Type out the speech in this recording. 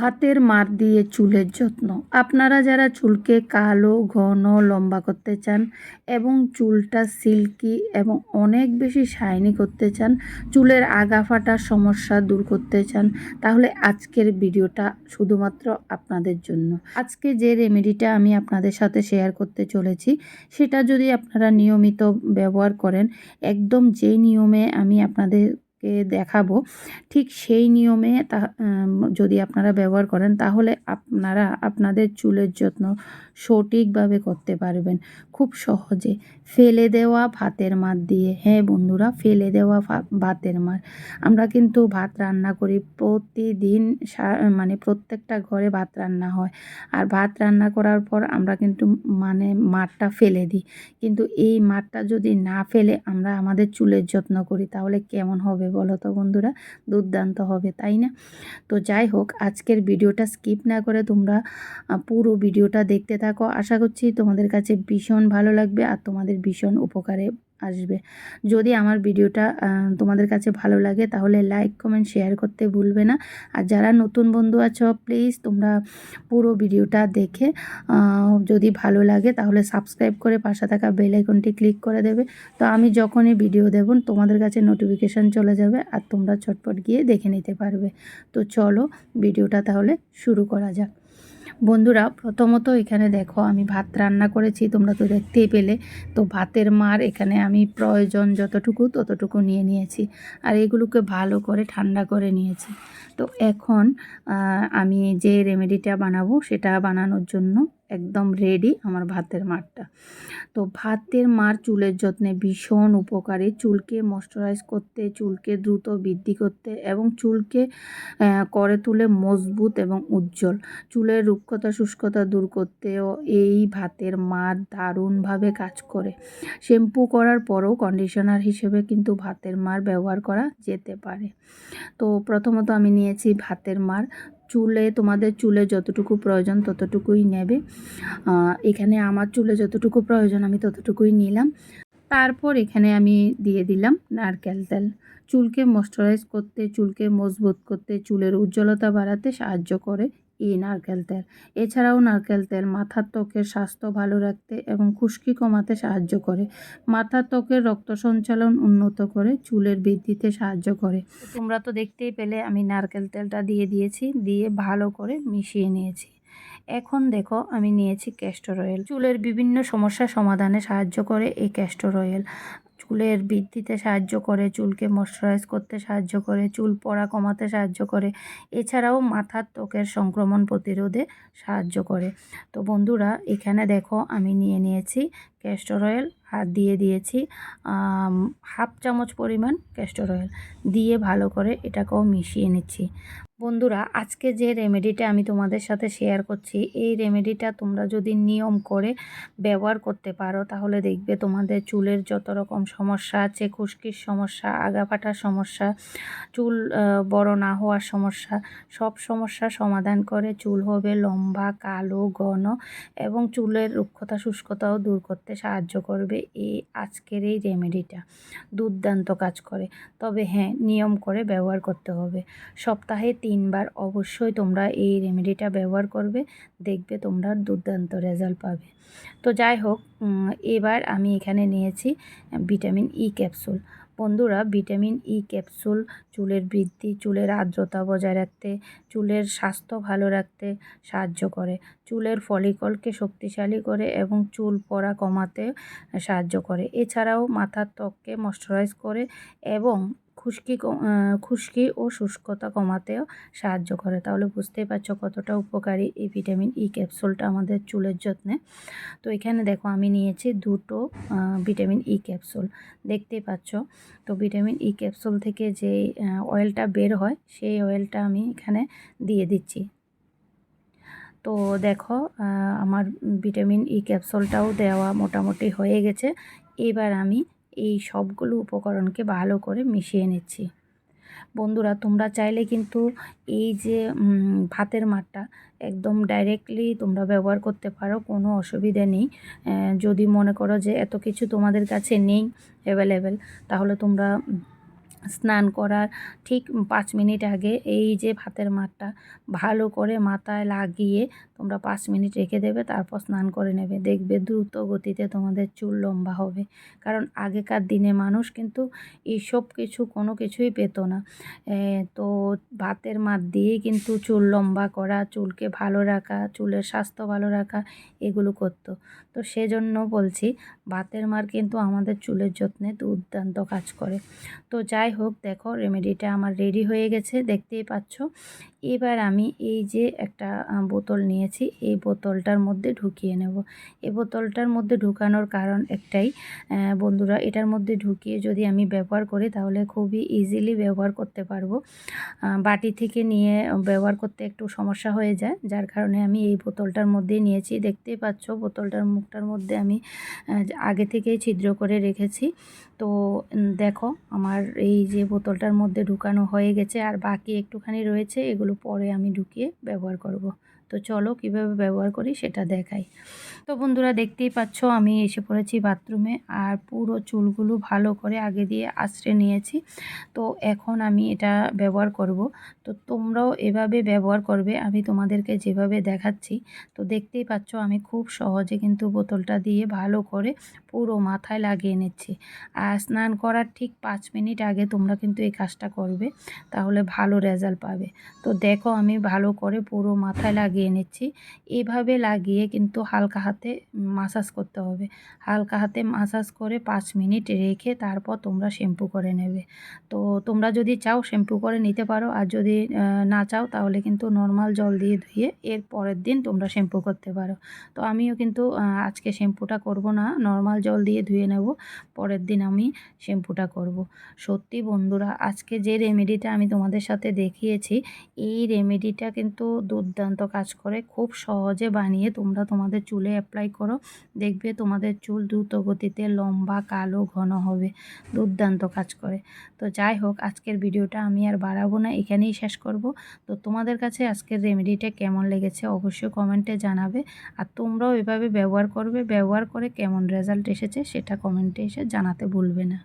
ভাতের মার দিয়ে চুলের যত্ন। আপনারা যারা চুলকে কালো, ঘন, লম্বা করতে চান এবং চুলটা সিল্কি এবং অনেক বেশি শাইনি করতে চান, চুলের আগা ফাটার সমস্যা দূর করতে চান, তাহলে আজকের ভিডিওটা শুধুমাত্র আপনাদের জন্য। আজকে যে রেমেডিটা আমি আপনাদের সাথে শেয়ার করতে চলেছি, সেটা যদি আপনারা নিয়মিত ব্যবহার করেন, একদম যে নিয়মে আমি আপনাদের কে দেখাবো। ঠিক সেই নিয়মে তা যদি আপনারা ব্যবহার করেন, তাহলে আপনারা আপনাদের চুলের যত্ন সঠিকভাবে করতে পারবেন। খুব সহজে। ফেলে দেওয়া ভাতের মার দিয়ে। হ্যাঁ বন্ধুরা, ফেলে দেওয়া ভাতের মার। আমরা কিন্তু ভাত রান্না করি প্রতিদিন মানে প্রত্যেকটা ঘরে ভাত রান্না হয়। আর ভাত রান্না করার পর আমরা কিন্তু মানে মাঠটা ফেলে দিই। কিন্তু এই মাঠটা যদি না ফেলে আমরা আমাদের চুলের যত্ন করি, তাহলে কেমন হবে বলো তো বন্ধুরা, দুর্দান্ত হবে, তাই না? তো যাই হোক, আজকের ভিডিওটা স্কিপ না করে তোমরা পুরো ভিডিওটা দেখতে থাকো। আশা করছি তোমাদের কাছে ভীষণ ভালো লাগবে আর তোমাদের ভীষণ উপকারে আসবে। যদি আমার ভিডিওটা তোমাদের কাছে ভালো লাগে, তাহলে লাইক কমেন্ট শেয়ার করতে ভুলবে না। আর যারা নতুন বন্ধু আছো প্লিজ তোমরা পুরো ভিডিওটা দেখে যদি ভালো লাগে, তাহলে সাবস্ক্রাইব করে পাশে থাকা বেল আইকনটি ক্লিক করে দেবে। তো আমি যখনই ভিডিও দেব, তোমাদের কাছে নোটিফিকেশান চলে যাবে, আর তোমরা চটপট গিয়ে দেখে নিতে পারবে। তো চলো, ভিডিওটা তাহলে শুরু করা যাক। বন্ধুরা, প্রথমত এখানে দেখো আমি ভাত রান্না করেছি, তোমরা তো দেখতেই পেলে। তো ভাতের মার এখানে আমি প্রয়োজন যতটুকু ততটুকু নিয়ে নিয়েছি আর এগুলোকে ভালো করে ঠান্ডা করে নিয়েছি। তো এখন আমি যে রেমেডিটা বানাবো সেটা বানানোর জন্য একদম রেডি আমার ভাতের মারটা। তো ভাতের মার চুলের যত্নে ভীষণ উপকারী। চুলকে ময়শ্চারাইজ করতে, চুলকে দ্রুত বৃদ্ধি করতে এবং চুলকে করে তুলে মজবুত এবং উজ্জ্বল। চুলের রুক্ষতা, শুষ্কতা দূর করতেও এই ভাতের মার দারুণভাবে কাজ করে। শ্যাম্পু করার পরও কন্ডিশনার হিসেবে কিন্তু ভাতের মার ব্যবহার করা যেতে পারে। তো প্রথমত আমি নিয়েছি ভাতের মার। চুলে, তোমাদের চুলে যতটুকু প্রয়োজন ততটুকুই নেবে। এখানে আমার চুলে যতটুকু প্রয়োজন আমি ততটুকুই নিলাম। তারপর এখানে আমি দিয়ে দিলাম নারকেল তেল। চুলকে ময়শ্চারাইজ করতে, চুলকে মজবুত করতে, চুলের উজ্জ্বলতা বাড়াতে সাহায্য করে। এই নারকেল তেল। এছাড়াও নারকেল তেল মাথার ত্বকের স্বাস্থ্য ভালো রাখতে এবং খুশকি কমাতে সাহায্য করে। মাথার ত্বকের রক্ত সঞ্চালন উন্নত করে, চুলের বৃদ্ধিতে সাহায্য করে। তোমরা তো দেখতেই পেলে, আমি নারকেল তেলটা দিয়ে দিয়েছি, দিয়ে ভালো করে মিশিয়ে নিয়েছি। এখন দেখো, আমি নিয়েছি ক্যাস্টর অয়েল চুলের বিভিন্ন সমস্যা সমাধানে সাহায্য করে এই ক্যাস্টর অয়েল চুলের বৃদ্ধিতে সাহায্য করে, চুলকে ময়শ্চারাইজ করতে সাহায্য করে, চুল পড়া কমাতে সাহায্য করে, এছাড়াও মাথার ত্বকের সংক্রমণ প্রতিরোধে সাহায্য করে। তো বন্ধুরা, এখানে দেখো আমি নিয়ে নিয়েছি ক্যাস্টর অয়েল আর দিয়ে দিয়েছি হাফ চামচ পরিমাণ ক্যাস্টর অয়েল দিয়ে ভালো করে এটাকেও মিশিয়ে নিচ্ছি। বন্ধুরা, আজকে যে রেমেডিটা আমি তোমাদের সাথে শেয়ার করছি, এই রেমেডিটা তোমরা যদি নিয়ম করে ব্যবহার করতে পারো, তাহলে দেখবে তোমাদের চুলের যত রকম সমস্যা আছে, খুশকির সমস্যা আগা ফাটার সমস্যা, চুল বড় না হওয়ার সমস্যা, সব সমস্যা সমাধান করে চুল হবে লম্বা, কালো, ঘন এবং চুলের রুক্ষতা শুষ্কতাও দূর করতে সাহায্য করবে। এই আজকের এই রেমেডিটা দুর্দান্ত কাজ করে। তবে হ্যাঁ নিয়ম করে ব্যবহার করতে হবে। সপ্তাহে তিনবার অবশ্যই তোমরা এই রেমেডিটা ব্যবহার করবে। দেখবে তোমরা দুর্দান্ত রেজাল্ট পাবে। তো যাই হোক এবার আমি এখানে নিয়েছি ভিটামিন ই ক্যাপসুল বন্ধুরা, ভিটামিন ই ক্যাপসুল চুলের বৃদ্ধি, চুলের আর্দ্রতা বজায় রাখতে, চুলের স্বাস্থ্য ভালো রাখতে সাহায্য করে। চুলের ফলিকলকে শক্তিশালী করে এবং চুল পড়া কমাতে সাহায্য করে। এছাড়াও মাথার ত্বককে মশ্চারাইজ করে এবং খুশকি খুশকি ও শুষ্কতা কমাতেও সাহায্য করে। তাহলে বুঝতেই পারছ কতটা উপকারী এই ভিটামিন ই ক্যাপসুলটা আমাদের চুলের যত্নে। তো এখানে দেখো আমি নিয়েছি দুটো ভিটামিন ই ক্যাপসুল। দেখতেই পাচ্ছ? তো ভিটামিন ই ক্যাপসুল থেকে যে অয়েলটা বের হয়, সেই অয়েলটা আমি এখানে দিয়ে দিচ্ছি। তো দেখো আমার ভিটামিন ই ক্যাপসুলটাও দেওয়া মোটামুটি হয়ে গেছে। এবার আমি এই সবগুলো উপকরণকে ভালো করে মিশিয়ে নিচ্ছি। বন্ধুরা, তোমরা চাইলে কিন্তু এই যে ভাতের মাঠটা একদম ডাইরেক্টলি তোমরা ব্যবহার করতে পারো, কোনো অসুবিধা নেই। যদি মনে করো যে এত কিছু তোমাদের কাছে নেই অ্যাভেলেবেল তাহলে তোমরা স্নান করার ঠিক পাঁচ মিনিট আগে এই যে ভাতের মাঠটা ভালো করে মাথায় লাগিয়ে তোমরা পাঁচ মিনিট রেখে দেবে, তারপর স্নান করে নেবে। দেখবে দ্রুত গতিতে তোমাদের চুল লম্বা হবে। কারণ আগেকার দিনে মানুষ কিন্তু এইসব কিছু কোনো কিছুই পেত না। তো ভাতের মাঠ দিয়েই কিন্তু চুল লম্বা করা, চুলকে ভালো রাখা, চুলের স্বাস্থ্য ভালো রাখা এগুলো করতো। তো সেজন্য বলছি, ভাতের মার কিন্তু আমাদের চুলের যত্নে দুর্দান্ত কাজ করে। তো যাই হোক, দেখো রেমেডিটা আমার রেডি হয়ে গেছে, দেখতেই পাচ্ছ। এবার আমি এই যে একটা বোতল নিয়েছি, এই বোতলটার মধ্যে ঢুকিয়ে নেব। এই বোতলটার মধ্যে ঢুকানোর কারণ একটাই বন্ধুরা, এটার মধ্যে ঢুকিয়ে যদি আমি ব্যবহার করি, তাহলে খুবই ইজিলি ব্যবহার করতে পারব। বাটি থেকে নিয়ে ব্যবহার করতে একটু সমস্যা হয়ে যায়, যার কারণে আমি এই বোতলটার মধ্যেই নিয়েছি। দেখতেই পাচ্ছ, বোতলটার মুখটার মধ্যে আমি আগে থেকেই ছিদ্র করে রেখেছি। তো দেখো, আমার এই যে বোতলটার মধ্যে ঢুকানো হয়ে গেছে আর বাকি একটুখানি রয়েছে, এগুলো পরে আমি ঢুকিয়ে ব্যবহার করব। তো চলো কীভাবে ব্যবহার করি সেটা দেখাই। তো বন্ধুরা দেখতেই পাচ্ছ, আমি এসে পড়েছি বাথরুমে আর পুরো চুলগুলো ভালো করে আগে দিয়ে আশ্রে নিয়েছি। তো এখন আমি এটা ব্যবহার করব। তো তোমরাও এভাবে ব্যবহার করবে, আমি তোমাদেরকে যেভাবে দেখাচ্ছি। তো দেখতেই পাচ্ছ, আমি খুব সহজে কিন্তু বোতলটা দিয়ে ভালো করে পুরো মাথায় লাগিয়ে নিচ্ছি। আর স্নান করার ঠিক পাঁচ মিনিট আগে তোমরা কিন্তু এই কাজটা করবে, তাহলে ভালো রেজাল্ট পাবে। তো দেখো আমি ভালো করে পুরো মাথায় লাগিয়ে নিচ্ছি। এভাবে লাগিয়ে কিন্তু হালকা হাতে মাসাজ করতে হবে। হালকা হাতে মাসাজ করে পাঁচ মিনিট রেখে তারপর তোমরা শ্যাম্পু করে নেবে। তো তোমরা যদি চাও শ্যাম্পু করে নিতে পারো, আর যদি না চাও তাহলে কিন্তু নর্মাল জল দিয়ে ধুয়ে এর পরের দিন তোমরা শ্যাম্পু করতে পারো। তো আমিও কিন্তু আজকে শ্যাম্পুটা করব না নর্মাল জল দিয়ে ধুয়ে নেব, পরের দিন আমি শ্যাম্পুটা করব। সত্যি বন্ধুরা, আজকে যে রেমেডিটা আমি তোমাদের সাথে দেখিয়েছি, এই রেমেডিটা কিন্তু দুর্দান্ত কাজ করে। খুব সহজে বানিয়ে তোমরা তোমাদের চুলে অ্যাপ্লাই করো। দেখবে তোমাদের চুল দ্রুত গতিতে লম্বা, কালো, ঘন হবে। দুর্দান্ত কাজ করে। তো যাই হোক, আজকের ভিডিওটা আমি আর বাড়াবো না, এখানেই শেষ করব। তো তোমাদের কাছে আজকের রেমেডিটা কেমন লেগেছে অবশ্যই কমেন্টে জানাবে। আর তোমরাও এভাবে ব্যবহার করবে, ব্যবহার করে কেমন রেজাল্ট এসেছে সেটা কমেন্টে এসে জানাতে ভুলবে না।